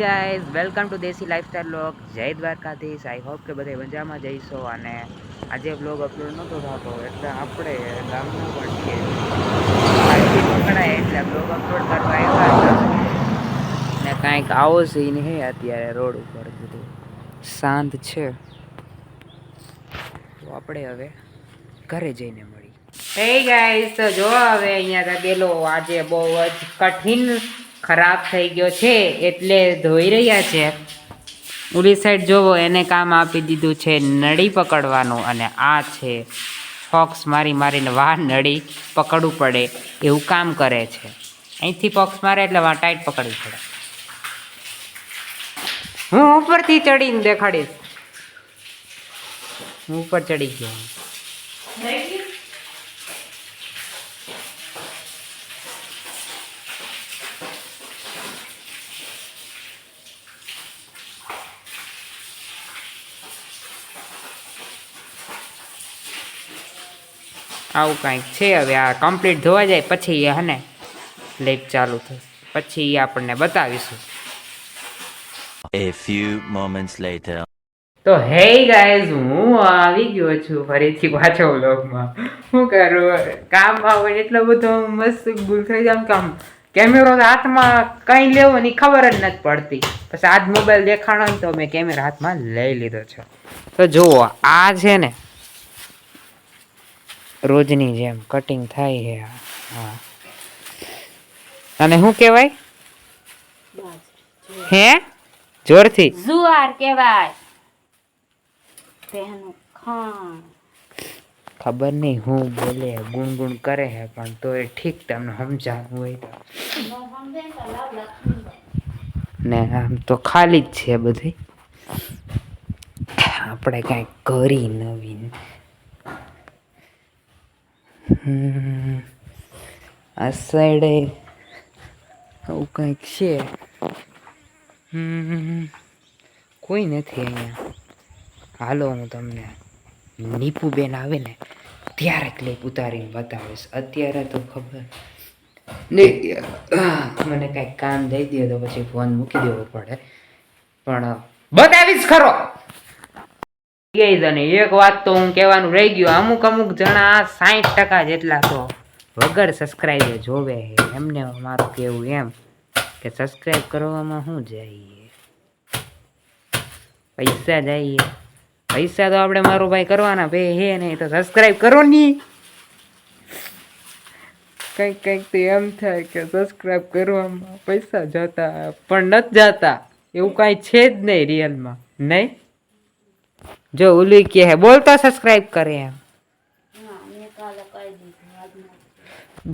Guys welcome to Desi lifestyle blog Jai Dwarkadhish. I hope કે બધે મજામાં જઈશો અને આજે બ્લોગ અપલોડ નહોતો થતો, એટલે આપણે ગામના પણ છીએ એટલે બ્લોગ અપલોડ કરવા આવ્યા ને કાંઈક આવો સીન હે અત્યારે રોડ ઉપર બધું. શાંત છે. તો આપણે હવે ઘરે જઈને મળી હે ગાઈઝ તો જો હવે અહીંયા બેલો, આજે બહુ જ કઠિન ખરાબ થઈ ગયો છે એટલે ધોઈ રહ્યા છે. ઓલી સાઈડ જોવો, એને કામ આપી દીધું છે નળી પકડવાનું અને આ છે ફોક્સ મારી મારીને વાહ, નળી પકડવું પડે એવું કામ કરે છે. અહીંથી ફોક્સ મારે એટલે વાહ, ટાઈટ પકડવી પડે. હું ઉપરથી ચડીને દેખાડીશ. હું ઉપર ચડી ગયો. આવું કાંઈક છે હવે આ કમ્પ્લીટ ધોવા જાય પછી એ હને લેપ ચાલુ થશે પછી એ આપણને બતાવીશું. A few moments later. તો હે ગાઈઝ હું આવી ગયો છું ફરીથી પાછો વ્લોગમાં. શું કરું? કામમાં હોય એટલો બધો મસ્ત ગુલ થઈ જાય. કામ કેમેરો હાથમાં કંઈ લેવો ની ખબર જ નથી પડતી. પછી આજ મોબાઈલ દેખાણો ને તો મેં કેમેરા હાથમાં લઈ લીધો છે. તો જુઓ આ છે ને રોજની જેમ કટિંગ થાય છે હા. અને શું કહેવાય? હે? જોરથી. જુવાર કહેવાય. તેનું ખાણ. ખબર નહીં હું બોલે ગુણગુણ કરે હે પણ તો એ ઠીક તમને સમજાવું હોય તો. ને આમ તો ખાલી જ છે બધી આપણે કાંઈક કરી નવીન. આ સાઈડે આવું કંઈક છે. કોઈ નથી અહીંયા. હાલો હું તમને નીપુબેન આવે ને ત્યારે ક્લિપ ઉતારીને બતાવીશ. અત્યારે તો ખબર નહીં મને કાંઈક કામ દઈ દે તો પછી ફોન મૂકી દેવો પડે. પણ બતાવીશ ખરો. અને એક વાત તો હું કહેવાનું રહી ગયું. અમુક અમુક જણા સાઠ ટકા જેટલા તો વગર સબસ્ક્રાઈબે જોવે છે. એમને મારું કેવું એમ કે સબસ્ક્રાઈબ કરવામાં શું જાય પૈસા જઈએ. પૈસા તો આપણે મારો ભાઈ કરવાના બે હે નહીં તો સબસ્ક્રાઇબ કરો ની. કંઈક કંઈક તો એમ થાય કે સબસ્ક્રાઈબ કરવામાં પૈસા જતા, પણ નથી જતા. એવું કાંઈ છે જ નહીં રિયલમાં નહીં? જો ઉલી કે હે બોલતા સબસ્ક્રાઇબ કરે એમ.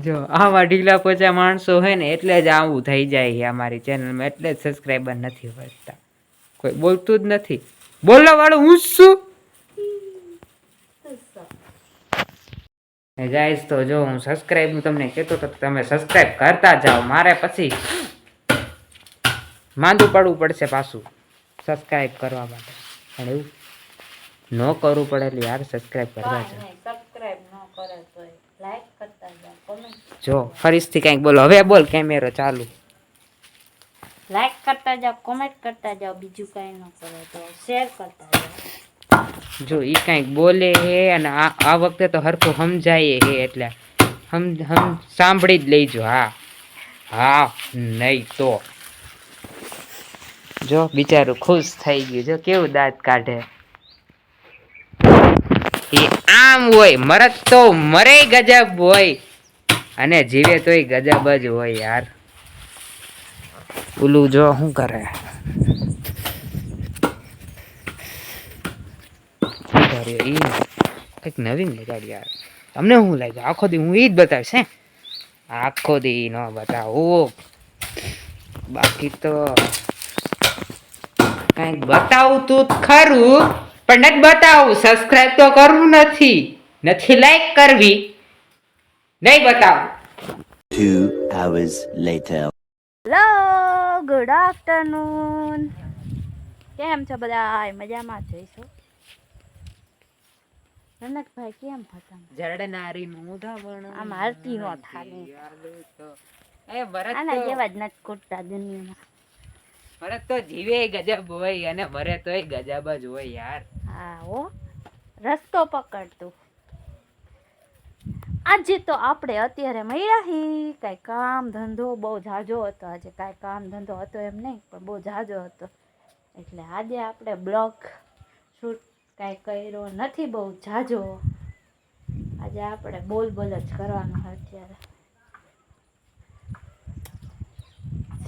જો, આવા ઢીલા પોચા માણસો હોય ને એટલે જ આવું થઈ જાય છે અમારી ચેનલમાં એટલે જ સબસ્ક્રાઈબર નથી વધતા કોઈ બોલતું જ નથી. બોલવા વાળું હું છું? ગાઈસ તો જો હું સબસ્ક્રાઇબ હું તમને કહેતો તો તમે સબસ્ક્રાઇબ કરતા જાઓ. મારે પછી માંદું પડવું પડશે પાછું સબસ્ક્રાઇબ કરવા માટે. પણ એવું ન કરવું પડે એટલે યાર સબસ્ક્રાઇબ કરવા જાઓ સબસ્ક્રાઇબ ન કરે તો લાઈક કરતા જાઓ કોમેન્ટ જો ફરીથી કંઈક બોલો. હવે બોલ કેમેરો ચાલુ. લાઈક કરતા જાઓ કોમેન્ટ કરતા જાઓ બીજું કંઈ ન કરો તો. શેર કરતા જાઓ. જો એ કંઈક બોલે હે અને આ આ વખતે તો હરખું સમજાય હે એટલે હમ હમ સાંભળી જ લેજો હા. હા નહીં તો. જો બિચારું ખુશ થઈ ગયું. જો કેવું દાંત કાઢે. એ આમ હોય મરત તો મરે ગજબ હોય. અને જીવે તોય ગજબ જ હોય યાર. ઓલું જો શું કરે? કંઈક નવીન લગાડી યાર. તમને શું લાગ્યું આખો દી હું ઈ જ બતાવીશ, હે? આખો દી ન બતાવું. બાકી તો કંઈક બતાવું તું ખરું. પણ નથી બતાવું સબસ્ક્રાઈબ તો કરવું નથી. નથી લાઈક કરવી નહીં બતાવું. Two hours later. Hello good afternoon કેમ છો બધા મજામાં છો રનકભાઈ કેમ હતા જરડનારી મોઢા આમ મારતી નો થાકે. એ ભરત આના જેવા જ નથી કૂટતા દુનિયામાં. ભરત તો જીવે ગજબ હોય અને મરે તોય ગજબ જ હોય યાર. હા ઓ રસ્તો પકડતું. આજે તો આપણે અત્યારે મળ્યા હી, કાંઈ કામ ધંધો બહુ ઝાઝો હતો. આજે કાંઈ કામ ધંધો હતો એમ નહીં, પણ બહુ ઝાઝો હતો. એટલે આજે આપણે બ્લોગ શૂટ કાંઈ કર્યો નથી બહુ ઝાઝો. આજે આપણે બોલ બોલ જ કરવાનું અત્યારે.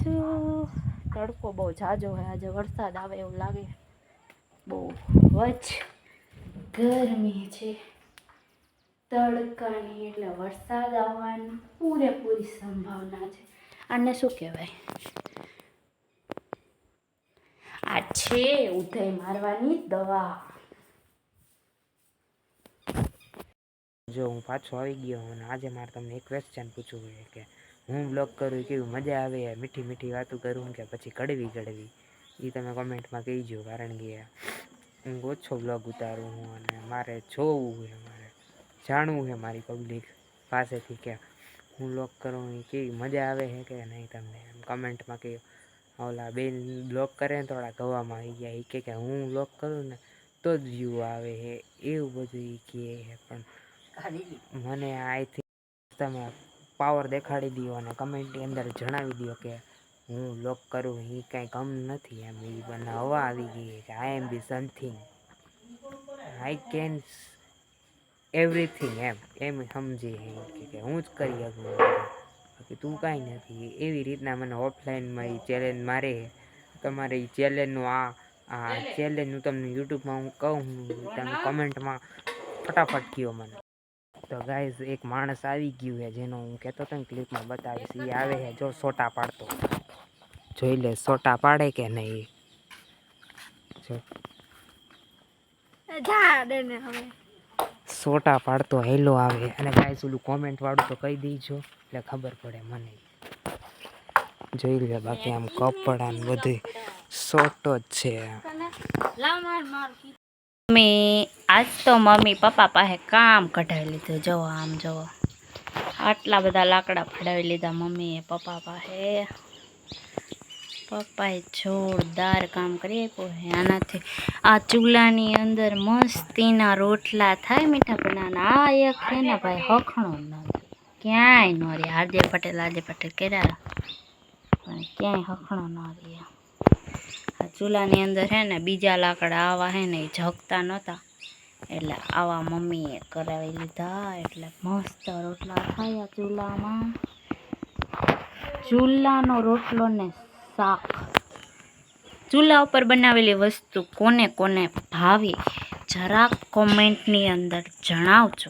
શું? તડકો બહુ જાજો હોય, આજે વરસાદ આવે એવું લાગે. બહુ વચ ગરમી છે. તડકાની એટલે વરસાદ આવવાની પૂરેપૂરી સંભાવના છે. આને શું કહેવાય? આ છે ઉધઈ મારવાની દવા. જો હું પાછો આવી ગયો અને આજે મારે તમને એક ક્વેશ્ચન પૂછવું છે કે હું બ્લોગ કરું કેવી મજા આવે મીઠી મીઠી વાતો કરું કે પછી કડવી કડવી. એ તમે કોમેન્ટમાં કહીજો કારણ કે હું ઓછો બ્લોગ ઉતારું હું અને મારે જોવું છે મારે જાણવું છે મારી પબ્લિક પાસેથી કે હું બ્લોગ કરું એ કેવી મજા આવે છે કે નહીં તમને એમ કમેન્ટમાં કહ્યું ઓલા બેન બ્લોક કરે ને થોડા ગવામાં આવી ગયા એ કહે કે હું બ્લોક કરું ને તો જ વ્યૂ આવે છે એવું બધું એ કહે છે. પણ મને આઈ થિંક તમે પાવર દેખાડી દો અને કમેન્ટની અંદર જણાવી દો કે હું લોક કરું એ કાંઈ કમ નથી એમ. એ મને હવા આવી ગઈ કે I am be something I can everything એમ. એમ સમજી કે હું જ કરી શકું. બાકી તું કાંઈ નથી. એવી રીતના મને ઓફલાઈનમાં એ ચેલેન્જ મારે તમારે એ ચેલેન્જનું આ આ ચેલેન્જ હું તમને યુટ્યુબમાં હું કહું તમે કમેન્ટમાં ફટાફટ કહો મને. તો ગાઈઝ એક માણસ આવી ગયું છે જેનો હું કહેતો હતો ને ક્લિપમાં બતાવીશ એ આવે છે જો સોટા પાડતો. જોઈ લે સોટા પાડે કે નહીં? જો. સોટા પાડતો હેલો આવે. અને ગાઈઝ ઓલું કોમેન્ટ વાળું તો કહી દેજો એટલે ખબર પડે મને. જોઈ લે બાકી આમ કપડા ને બધું સોટો જ છે. મમ્મી આજ તો મમ્મી પપ્પા પાસે કામ કઢાવી લીધું જુઓ આમ જુઓ આટલા બધા લાકડા ફડાવી લીધા મમ્મીએ પપ્પા પાસે પપ્પાએ જોરદાર કામ કરી આપ્યું છે આનાથી આ ચૂલાની અંદર મસ્તીના રોટલા થાય મીઠા પીણાના આ એક છે ને ભાઈ હખણો ન થાય. ક્યાંય ન રહે હાર્દિક પટેલ હાર્દિક પટેલ કર્યા પણ ક્યાંય હખણો ન રહે ચૂલાની અંદર હે ને બીજા લાકડા આવા હે ને એ જગતા નહોતા એટલે આવા મમ્મીએ કરાવી લીધા, એટલે મસ્ત રોટલા ખાયા ચૂલામાં. ચૂલાનો રોટલો ને શાક. ચૂલા ઉપર બનાવેલી વસ્તુ કોને કોને ભાવી, જરાક કોમેન્ટની અંદર જણાવજો.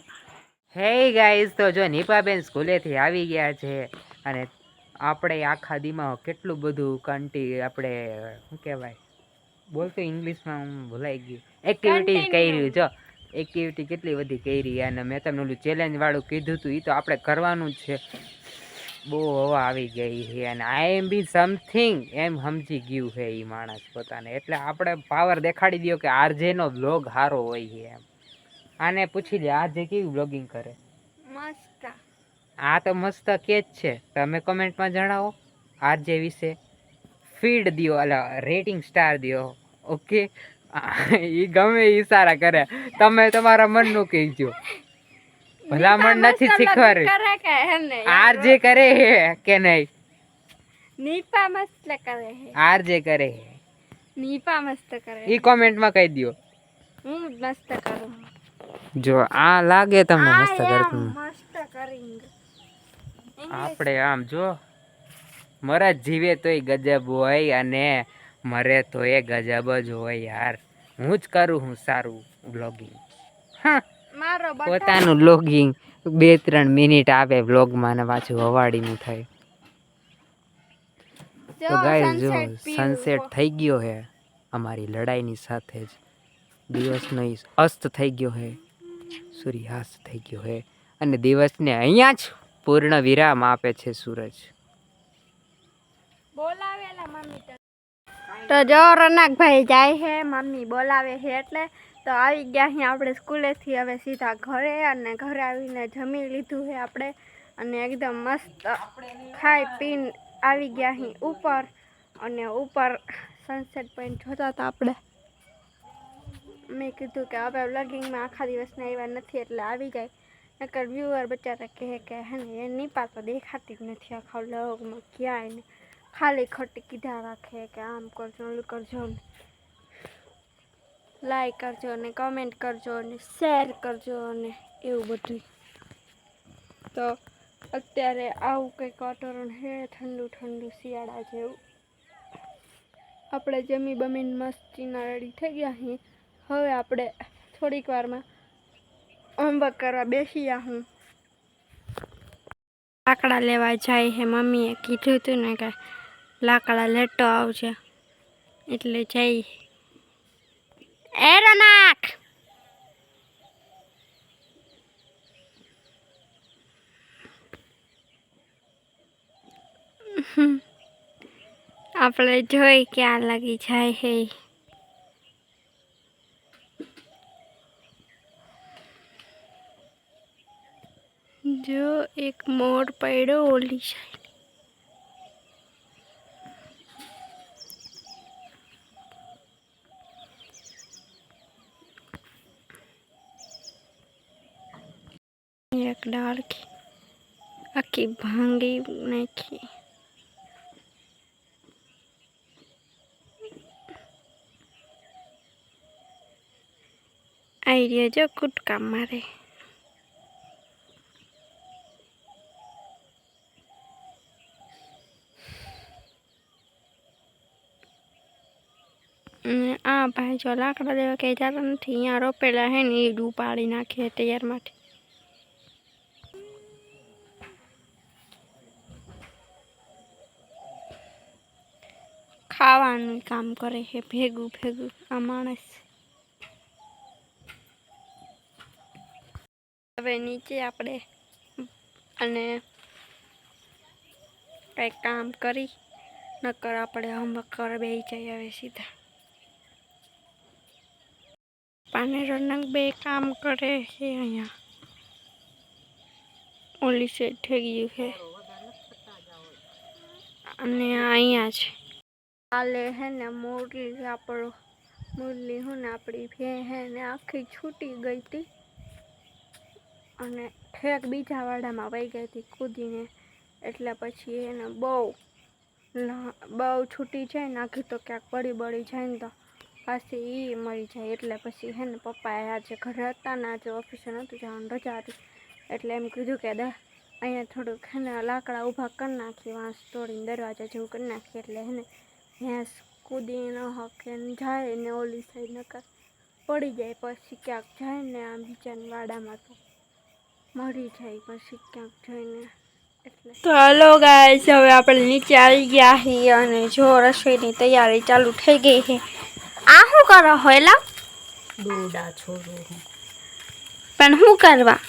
હે ગાઈઝ તો જો નિપાબેન સ્કૂલેથી આવી ગયા છે અને આપણે આખા દીમાં કેટલું બધું કંટી આપણે શું કહેવાય? બોલતો ઇંગ્લિશમાં હું ભૂલાઈ ગયું. એક્ટિવિટી કરી જો એક્ટિવિટી કેટલી બધી કરી અને મેં તમને ઓલું ચેલેન્જ વાળું કીધું હતું એ તો આપણે કરવાનું જ છે. બહુ હવા આવી ગઈ છે અને આઈ એમ બી સમથિંગ એમ સમજી ગયું છે એ માણસ પોતાને. એટલે આપણે પાવર દેખાડી દો કે આરજેનો બ્લોગ સારો હોય છે એમ. આને પૂછી લે આરજે કેવી બ્લોગિંગ કરે? આ તો મસ્ત કે જ છે. તમે કોમેન્ટમાં જણાવો આરજે વિશે. ફીડ દ્યો અલ રેટિંગ સ્ટાર દ્યો. ઓકે? એ ગમે એ સારા કરે. તમે તમારા મનનું કહેજો. ભલામણ નથી શીખવાડ્યું. આરજે કરે હે કે નહીં? નીપા મસ્ત કરે હે. આરજે કરે હે. નીપા મસ્ત કરે. એ કોમેન્ટમાં કહી દ્યો. હું મસ્ત કરું. જો આ લાગે તમને મસ્ત કરતું. મસ્ત કરિંગ. આપણે આમ જો મરા જીવે તોય ગજબ હોય અને મરે તો એ ગજબ જ હોય યાર. હું જ કરું હું સારું બ્લોગિંગ હા પોતાનું બ્લોગિંગ બે ત્રણ મિનિટ આવે બ્લોગમાં અને પાછું હવાડીનું થાય. તો ગાય જો સનસેટ થઈ ગયો હે અમારી લડાઈની સાથે જ. દિવસનો અસ્ત થઈ ગયો હે. સૂર્યાસ્ત થઈ ગયો હે. અને દિવસને અહીંયા જ પૂર્ણ વિરામ આપે છે સૂરજ. તો જો રનકભાઈ જાય છે મમ્મી બોલાવે છે એટલે તો આવી ગયા અહીંયા આપણે સ્કૂલેથી, હવે સીધા ઘરે અને ઘરે આવીને જમી લીધું છે આપણે અને એકદમ મસ્ત ખાઈ પીને આવી ગયા અહીં ઉપર અને ઉપર સનસેટ પોઈન્ટ જોતા હતા આપણે. મેં કીધું કે હવે વ્લોગિંગમાં આખા દિવસના એવા નથી એટલે આવી જાય. નકર વ્યુઅર બચારા કહે કે હે ને એ નીપા તો દેખાતી જ નથી આખા વ્લોગમાં ક્યાંય ને ખાલી ખોટી કીધા રાખે કે આમ કરજો ઓલું કરજો ને લાઈક કરજો ને કમેન્ટ કરજો ને શેર કરજો ને એવું બધું તો અત્યારે આવું કંઈક વાતાવરણ છે ઠંડુ ઠંડુ શિયાળા જેવું આપણે જમી બમીને મસ્તીના રેડી થઈ ગયા છીએ હવે આપણે થોડીક વારમાં હોમવર્ક કરવા બેસી હું. લાકડા લેવા જાય છે મમ્મીએ કીધું હતું ને કે લાકડા લેટો આવજે. એટલે જઈ. એ રનાક આપણે જોઈ ક્યાં લાગી જાય હે જો એક મોર પડ્યો ઓલી સાઈડ. એક ડાળખી આખી ભાંગી નાખી. આઈ રહ્યો જો કુટકા મારે અને આ ભાઈ જો લાકડા લેવા કે જતા નથી, અહીંયા રોપેલા હે ને એ જ નાખીએ તૈયારમાંથી તૈયાર ખાવાનું કામ કરે છે ભેગું ભેગું, આ માણસ. હવે નીચે આપણે અને કંઈક કામ કરી, નકર આપણે હોમવર્ક કરવા બે જઈએ હવે સીધા. પાનેરો નંગ બે કામ કરે છે અહીંયા. ઓલી સેટ થઈ ગયું છે. અને અહીંયા છે. કાલે હે ને મોરલી આપણો, મુરલી હું ને આપણી ભે હે ને આખી છૂટી ગઈ હતી. અને ઠેક બીજા વાડામાં વહી ગઈ હતી કૂદીને. એટલે પછી એને બહુ બહુ છૂટી જાય ને આખી તો ક્યાંક પડી બળી જાય ને તો પાછી એ મરી જાય. એટલે પછી હે ને પપ્પાએ આજે ઘરે હતા ને આજે ઓફિસે નહોતું જવાનું, રજા હતી એટલે એમ કીધું કે દા, અહીંયા થોડુંક હે ને લાકડા ઊભા કરી નાખી, વાંસ તોડીને દરવાજા જેવું કરી નાખી. એટલે હે ને ભેંસ કૂદી ન હકે જાય ને ઓલી સાઈડ નકર પડી જાય. પછી ક્યાંક જાય ને આમ બીજાની વાડામાં તો મરી જાય પછી ક્યાંક જઈને એટલે તો હલો ગાય હવે આપણે નીચે આવી ગયા છીએ અને જો રસોઈની તૈયારી ચાલુ થઈ ગઈ છે આ શું કરો હોયલા દોડા છોડું હું. પણ શું કરવા?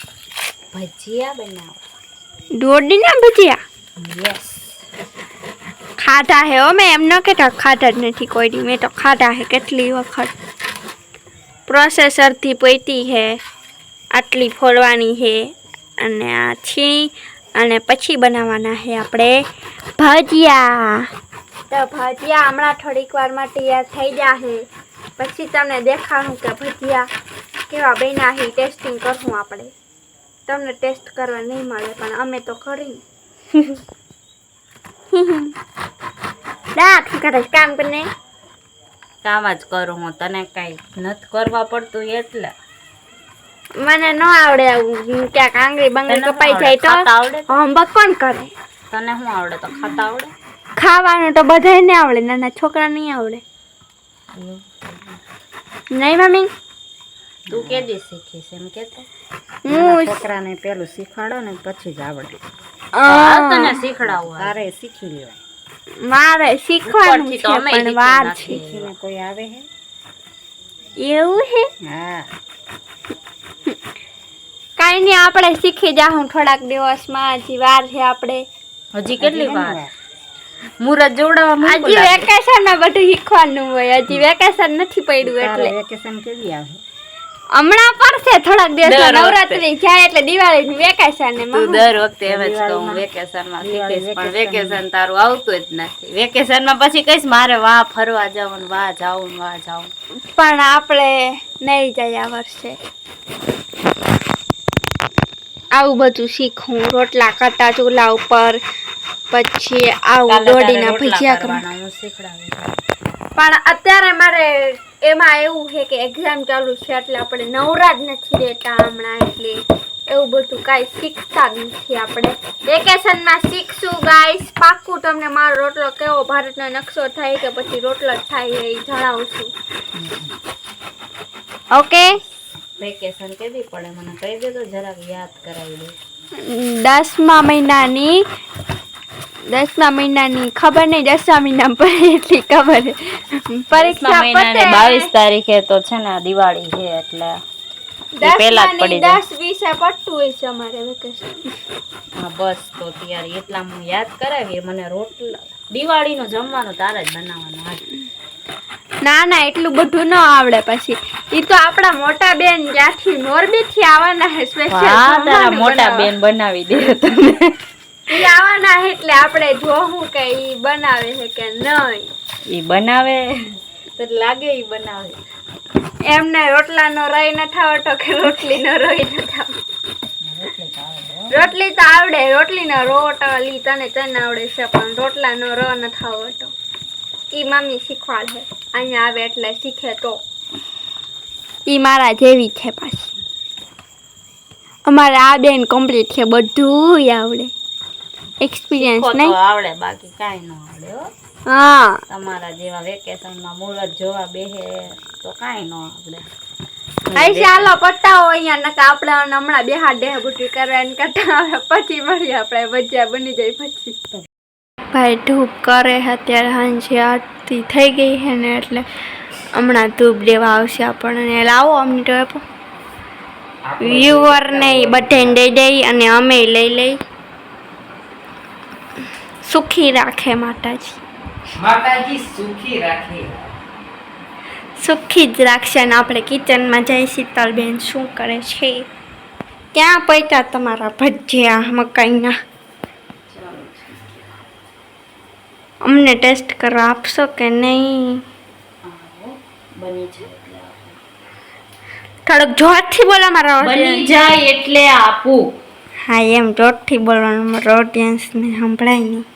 ભજીયા બનાવો. દોડીના ભજીયા? યસ. ખાધા હે ઓ મેં એમ ન કહેતા ખાધા જ નથી કોઈ દી. મેં તો ખાધા હે કેટલી વખત. પ્રોસેસરથી પોઈતી હે આટલી ફોડવાની છે અને આ છીણી અને પછી બનાવવાના છે આપણે ભજીયા. તો ભજીયા હમણાં થોડીક વારમાં તૈયાર થઈ જશે પછી તમને દેખાડું કે ભજીયા કેવા બન્યા છે ટેસ્ટિંગ કરશું આપણે. તમને ટેસ્ટ કરવા નહીં મળે પણ અમે તો કરી તું કરે કામ કરીને? કામ જ કરું હું તને કાંઈ નથી કરવા પડતું એટલે. મને ન આવડે આવું ક્યાંક આંગળી બંગળી તને કપાઈ જાય તો આવડે? હોમવર્ક કોણ કરે? તને શું આવડે તો ખાતા આવડે? ખાવાનું તો બધાને આવડે નાના છોકરા નહીં આવડે. નહીં મમ્મી? તું કે દી શીખીશ એમ કે હું છોકરાને પેલું શીખવાડો ને પછી જ આવડે. તને શીખડાવું તારે શીખી લેવાય. મારે શીખવાનું છે પણ વાર છે શીખીને કોઈ આવે હે? એવું હે? હા. કાઈ નહીં આપણે શીખી જાહું થોડાક દિવસમાં હજી વાર છે આપણે. હજી કેટલી વાર. મુરત જોડાવા હજી વેકેશનમાં બધું શીખવાનું હોય હજી વેકેશન નથી પડ્યું એટલે. વેકેશન કેવી આવે? હમણાં પડશે થોડાક દિવસ નવરાત્રી જાય એટલે દિવાળી વેકેશન ને તું દર વખતે એમ જ કહું વેકેશનમાં શીખીશ પણ વેકેશન તારું આવતું જ નથી. વેકેશનમાં પછી કઈશ મારે વાહ ફરવા જવું વા વાહ વા જાઉં વાહ જાવું પણ આપણે નહીં જાય આ વર્ષે. આવું બધું શીખું રોટલા કરતા ચૂલા ઉપર પછી આવું દોડીના ભજીયા કરવાના પણ અત્યારે મારે એમાં એવું છે કે એક્ઝામ ચાલુ છે એટલે આપણે નવરા જ નથી રહેતા હમણાં એટલે એવું બધું કાંઈ શીખતા જ નથી આપણે. વેકેશનમાં શીખશું ગાઈસ પાક્કું તમને મારો રોટલો કેવો ભારતનો નકશો થાય કે પછી રોટલો જ થાય એ જણાવશું. ઓકે વેકેશન કેવી પડે? મને કહી દે જરાક યાદ કરાવી દે. દસમા મહિનાની દસમા મહિનાની ખબર નહીં દસમા મહિના પડે એટલી ખબર. પરીક્ષા પતે. બાવીસ તારીખે તો છે ને દિવાળી છે એટલે પહેલા જ પડી જાય. દસ વીસે પડતું હોય છે અમારે વેકેશન. હા બસ તો ત્યારે એટલા હું યાદ કરાવી મને રોટલા દિવાળીનો જમવાનું તારે જ બનાવવાનો આજ. ના ના એટલું બધું ન આવડે પછી. ઈ તો આપણા મોટા બેન ત્યાંથી મોરબી થી આવવાના સ્પેશિયલ મોટા બેન બનાવી દે તને. ઈ આવવાના એટલે આપણે જોવું કે ઈ બનાવે છે કે નહીં. ઈ બનાવે. તો લાગે ઈ બનાવે. એમને રોટલાનો રઈ ન આવડતો કે રોટલીનો રઈ ન રોટલી તો આવડે રોટલીનો રોટલી તને તને આવડે છે પણ રોટલાનો ર ન આવડતો ઈ મમ્મી શીખવાડે. અહીંયા આવે એટલે શીખે તો. ઈ મારા જેવી છે પાછી. અમારે આ બેન કમ્પ્લીટ છે બધું આવડે. એક્સપિરિયન્સ નહીં? આવડે બાકી કાંઈ ન આવડે હો. હા. તમારા જેવા વેકેશનમાં મુરત જોવા બેહે તો કાંઈ ન આવડે. અહીં ચાલો પટાવો અહીંયા નકા આપણે હમણાં બેહાડ દેહ બુટી કરવા એને કરતા હવે પછી મળીએ આપણે ભજીયા બની જાય પછી. ભાઈ ધૂપ કરે અત્યારે સાંજે આરતી થઈ ગઈ છે ને એટલે હમણાં ધૂપ દેવા આવશે આપણને. લાવો અમને તો આપો. વ્યુઅરને બધાને દઈ દઈ અને અમે લઈ લઈ. સુખી રાખે માતાજી. માતાજી સુખી રાખે. સુખી જ રાખશે ને આપણે કિચનમાં જઈ શીતલબેન શું કરે છે? ક્યાં પૈતા તમારા ભજીયા મકાઈના? અમને ટેસ્ટ કરવા આપશો કે નહીં? બની છે થોડોક જોરથી બોલો મારા બની જાય એટલે આપું. હા એમ જોરથી બોલવાનું મારા ઓડિયન્સને સંભળાય નહીં.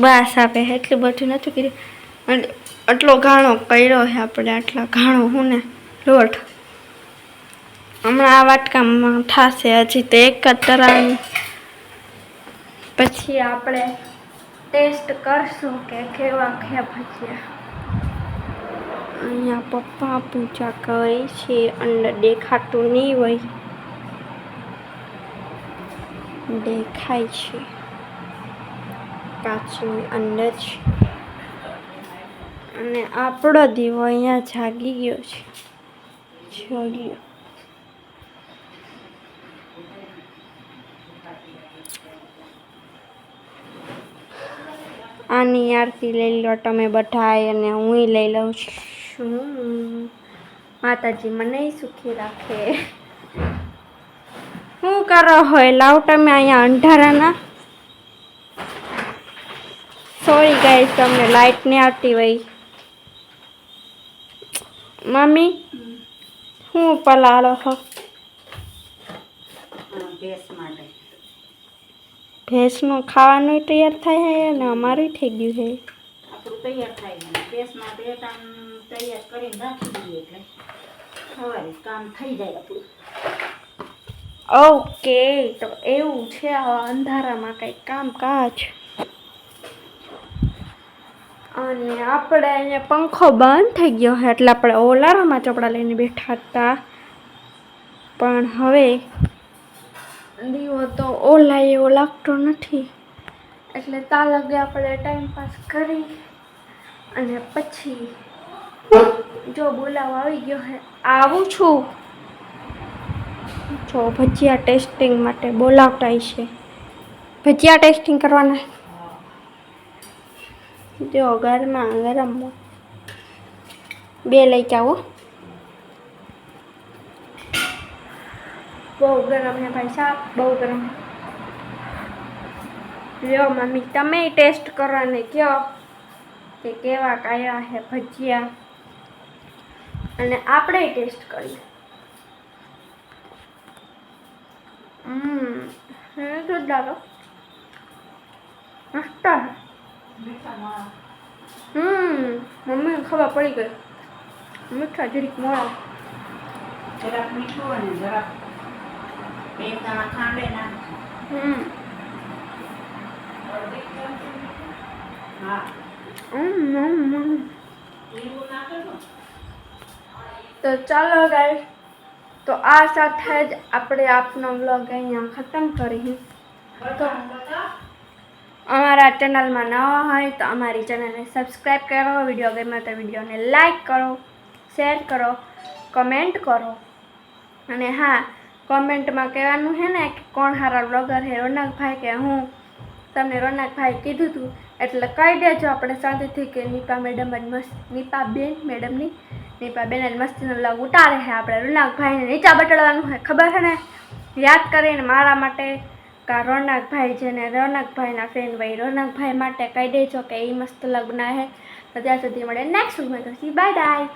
બસ આપે એટલું બધું નથી કર્યું. આટલો ઘાણો કર્યો છે આપણે, આટલા ઘાણો હું ને લોટ. હમણાં આ વાટકામાં થશે હજી તો એક જ તરાનું. પછી આપણે ટેસ્ટ કરશું કે કેવા ખે ભજીયા. અહીંયા પપ્પા પૂજા કરે છે, અંદર દેખાતું નહીં હોય. દેખાય છે. કાચની અંદર છે. અને આપણો દીવો અહીંયા જાગી ગયો છે. જોડ્યો આની આરતી લઈ લો તમે બધાએ અને હું લઈ લઉં છું. માતાજી મને સુખી રાખે. શું કરો હોય લાવ તમે અહીંયા અંધારાના. સોરી ગાઈસ તમને લાઈટ નહીં આવતી હોય. મમ્મી હું પલાળો છો ભેંસનું ખાવાનું તૈયાર થાય છે અને અમારું થઈ ગયું છે તૈયાર થાય બે ટાઈમ તૈયાર કરીને રાખી દઈએ એટલે સવારે કામ થઈ જાય આપણું. ઓકે તો એવું છે આ અંધારામાં કંઈક કામકાજ. અને આપણે અહીંયા પંખો બંધ થઈ ગયો છે એટલે આપણે ઓલારામાં ચોપડા લઈને બેઠા હતા. પણ હવે દીવો તો ઓલા એવો લાગતો નથી. એટલે તા લગે આપણે ટાઈમ પાસ કરી. અને પછી જો બોલાવો આવી ગયો છે આવું છું. જો ભજીયા ટેસ્ટિંગ માટે બોલાવતા છે ભજીયા ટેસ્ટિંગ કરવાના? જો ગરમા ગરમ બે લઈ જાઓ. બહુ ગરમ ને ભાઈ સાહેબ બહુ ગરમ. લ્યો, મમ્મી, તમે ટેસ્ટ કરો અને કહો કે કેવા કયા હે ભજીયા? અને આપણે ટેસ્ટ કરીએ. હમ હે તો દાદો મસ્ત હમ મમ્મીને ખબર પડી ગઈ મીઠા જરીક મોડા જરાક મીઠું અને જરાક બે દાણા ખાંડે નાખ હમ તો ચાલો ગાઈસ તો આ સાથે જ આપણે આપનો વ્લોગ અહીંયા ખતમ કરી તો અમારા ચેનલમાં નવા હોય તો અમારી ચેનલને સબસ્ક્રાઈબ કરો વીડિયો ગમે તો વિડીયોને લાઈક કરો શેર કરો કમેન્ટ કરો. અને હા કોમેન્ટમાં કહેવાનું છે ને કે કોણ સારા બ્લોગર છે, રોનકભાઈ કે હું. તમને રોનકભાઈ કીધું હતું એટલે કહી દેજો આપણે શાંતિથી કે નીપા મેડમ જ મસ્ત નીપા બેન મેડમની દીપાબેન મસ્તીનો લાગ ઉતારે હે આપણે રોનકભાઈને નીચા બટાડવાનું છે ખબર છે ને? યાદ કરીને મારા માટે કા રોનકભાઈ છે ને, રોનકભાઈના ફ્રેન્ડ ભાઈ રોનકભાઈ માટે કહી દેજો કે એ મસ્ત લગ્ન હે તો ત્યાં સુધી મળે નેક્સ્ટ વીડિયો બાય બાય